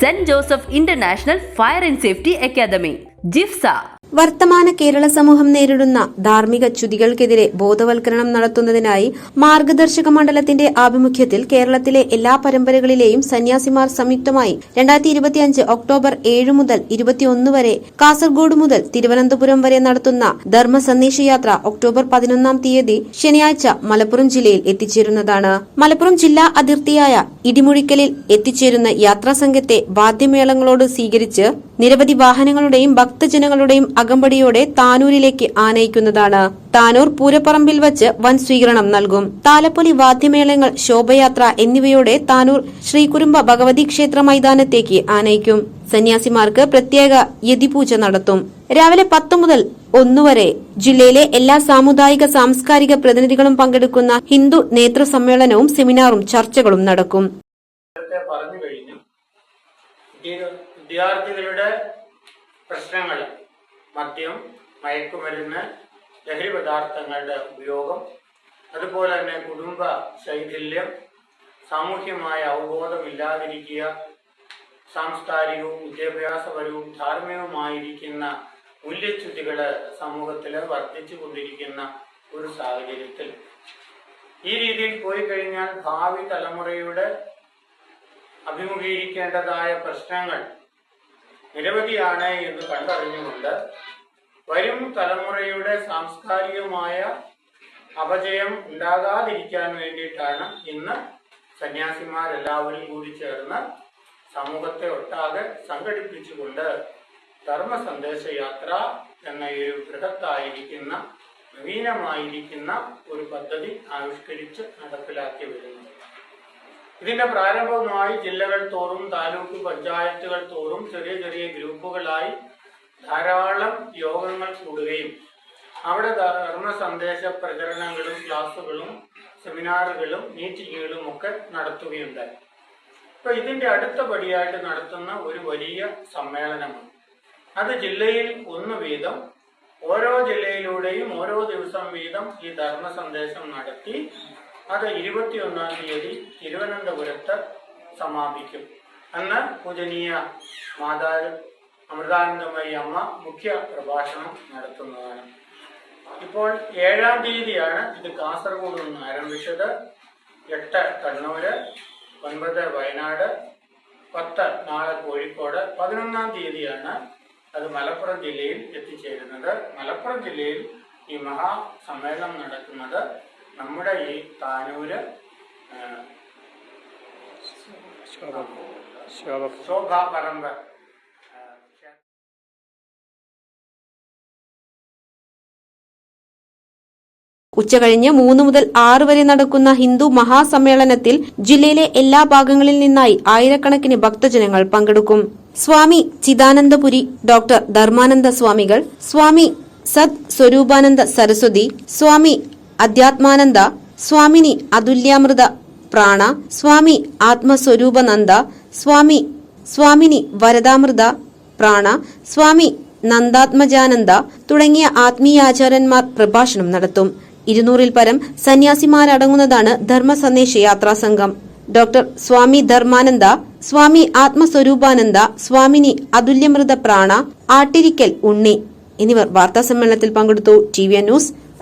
Saint Joseph International Fire and Safety Academy JIFSA വർത്തമാന കേരള സമൂഹം നേരിടുന്ന ധാർമ്മിക ച്യുതികൾക്കെതിരെ ബോധവൽക്കരണം നടത്തുന്നതിനായി മാർഗദർശക മണ്ഡലത്തിന്റെ ആഭിമുഖ്യത്തിൽ കേരളത്തിലെ എല്ലാ പരമ്പരകളിലെയും സന്യാസിമാർ സംയുക്തമായി രണ്ടായിരത്തി ഇരുപത്തിയഞ്ച് ഒക്ടോബർ ഏഴ് മുതൽ ഇരുപത്തിയൊന്ന് വരെ കാസർഗോഡ് മുതൽ തിരുവനന്തപുരം വരെ നടത്തുന്ന ധർമ്മ സന്ദേശയാത്ര ഒക്ടോബർ പതിനൊന്നാം തീയതി ശനിയാഴ്ച മലപ്പുറം ജില്ലയിൽ എത്തിച്ചേരുന്നതാണ്. മലപ്പുറം ജില്ലാ അതിർത്തിയായ ഇടിമുഴിക്കലിൽ എത്തിച്ചേരുന്ന യാത്രാസംഘത്തെ വാദ്യമേളങ്ങളോട് സ്വീകരിച്ച് നിരവധി വാഹനങ്ങളുടെയും ഭക്തജനങ്ങളുടെയും അകമ്പടിയോടെ താനൂരിലേക്ക് ആനയിക്കുന്നതാണ്. താനൂർ പൂരപ്പറമ്പിൽ വച്ച് വൻ സ്വീകരണം നൽകും. താലപ്പൊലി വാദ്യമേളങ്ങൾ ശോഭയാത്ര എന്നിവയോടെ താനൂർ ശ്രീകുരുമ്പ ഭഗവതി ക്ഷേത്ര മൈതാനത്തേക്ക് ആനയിക്കും. സന്യാസിമാർക്ക് പ്രത്യേക യതിപൂജ നടത്തും. രാവിലെ പത്ത് മുതൽ ഒന്നുവരെ ജില്ലയിലെ എല്ലാ സാമുദായിക സാംസ്കാരിക പ്രതിനിധികളും പങ്കെടുക്കുന്ന ഹിന്ദു നേതൃ സമ്മേളനവും സെമിനാറും ചർച്ചകളും നടക്കും. വിദ്യാർത്ഥികളുടെ പ്രശ്നങ്ങൾ മദ്യം മയക്കുമരുന്ന് ലഹരി പദാർത്ഥങ്ങളുടെ ഉപയോഗം അതുപോലെ തന്നെ കുടുംബ ശൈഥില്യം സാമൂഹ്യമായ അവബോധമില്ലാതിരിക്കുക സാംസ്കാരികവും വിദ്യാഭ്യാസപരവും ധാർമ്മികവുമായിരിക്കുന്ന മൂല്യച്യുതികൾ സമൂഹത്തിൽ വർദ്ധിച്ചു കൊണ്ടിരിക്കുന്ന ഒരു സാഹചര്യത്തിൽ. ഈ രീതിയിൽ പോയി കഴിഞ്ഞാൽ ഭാവി തലമുറയുടെ അഭിമുഖീകരിക്കേണ്ടതായ പ്രശ്നങ്ങൾ നിരവധിയാണ് എന്ന് കണ്ടറിഞ്ഞുകൊണ്ട് വരും തലമുറയുടെ സാംസ്കാരികമായ അപജയം ഉണ്ടാകാതിരിക്കാൻ വേണ്ടിയിട്ടാണ് ഇന്ന് സന്യാസിമാരെല്ലാവരും കൂടി ചേർന്ന് സമൂഹത്തെ ഒട്ടാകെ സംഘടിപ്പിച്ചുകൊണ്ട് ധർമ്മ സന്ദേശ യാത്ര എന്ന ഒരു ബൃഹത്തായിരിക്കുന്ന നവീനമായിരിക്കുന്ന ഒരു പദ്ധതി ആവിഷ്കരിച്ച് നടപ്പിലാക്കി വരുന്നത് ഇതിന്റെ പ്രാരംഭവുമായി ജില്ലകൾ തോറും താലൂക്ക് പഞ്ചായത്തുകൾ തോറും ചെറിയ ചെറിയ ഗ്രൂപ്പുകളായി ധാരാളം യോഗങ്ങൾ കൂടുകയും അവിടെ ധർമ്മ സന്ദേശ പ്രചരണങ്ങളും ക്ലാസുകളും സെമിനാറുകളും മീറ്റിങ്ങുകളും ഒക്കെ നടത്തുകയുണ്ടായി. ഇപ്പൊ ഇതിന്റെ അടുത്ത പടിയായിട്ട് നടത്തുന്ന ഒരു വലിയ സമ്മേളനമാണ്. അത് ജില്ലയിൽ ഒന്ന് വീതം ഓരോ ജില്ലയിലൂടെയും ഓരോ ദിവസം വീതം ഈ ധർമ്മ സന്ദേശം നടത്തി അത് ഇരുപത്തിയൊന്നാം തീയതി തിരുവനന്തപുരത്ത് സമാപിക്കും. അന്ന് പൂജനീയ മാതാ അമൃതാനന്ദമയി അമ്മ മുഖ്യ പ്രഭാഷണം നടത്തുന്നതാണ്. ഇപ്പോൾ ഏഴാം തീയതിയാണ് ഇത് കാസർഗോഡ് നിന്ന് ആരംഭിച്ചത്. എട്ട് കണ്ണൂര് ഒൻപത് വയനാട് പത്ത് നാളെ കോഴിക്കോട്. പതിനൊന്നാം തീയതിയാണ് അത് മലപ്പുറം ജില്ലയിൽ എത്തിച്ചേരുന്നത്. മലപ്പുറം ജില്ലയിൽ ഈ മഹാസമ്മേളനം നടക്കുന്നത് നമ്മുടെ ഈ താനൂര് ശോഭാപരമ്പ ശോഭാ പറമ്പ് ആ, ക്ഷേത്ര ഉച്ചകഴിഞ്ഞ് മൂന്ന് മുതൽ ആറ് വരെ നടക്കുന്ന ഹിന്ദു മഹാസമ്മേളനത്തിൽ ജില്ലയിലെ എല്ലാ ഭാഗങ്ങളിൽ നിന്നായി ആയിരക്കണക്കിന് ഭക്തജനങ്ങൾ പങ്കെടുക്കും. സ്വാമി ചിദാനന്ദപുരി ഡോക്ടർ ധർമാനന്ദ സ്വാമികൾ സ്വാമി സത് സ്വരൂപാനന്ദ സരസ്വതി സ്വാമി അധ്യാത്മാനന്ദ സ്വാമിനി അതുല്യാമൃത പ്രാണ സ്വാമി ആത്മസ്വരൂപനന്ദ സ്വാമി സ്വാമിനി വരദാമൃത പ്രാണ സ്വാമി നന്ദാത്മജാനന്ദ തുടങ്ങിയ ആത്മീയാചാര്യന്മാർ പ്രഭാഷണം നടത്തും. ഇരുന്നൂറിൽ പരം സന്യാസിമാരടങ്ങുന്നതാണ് ധർമ്മ സന്ദേശ യാത്രാ സംഘം ഡോക്ടർ സ്വാമി ധർമാനന്ദ സ്വാമി ആത്മസ്വരൂപാനന്ദ സ്വാമിനി അതുല്യമൃത പ്രാണ ആട്ടിരിക്കൽ ഉണ്ണി എന്നിവർ വാർത്താസമ്മേളനത്തിൽ പങ്കെടുത്തു. T V news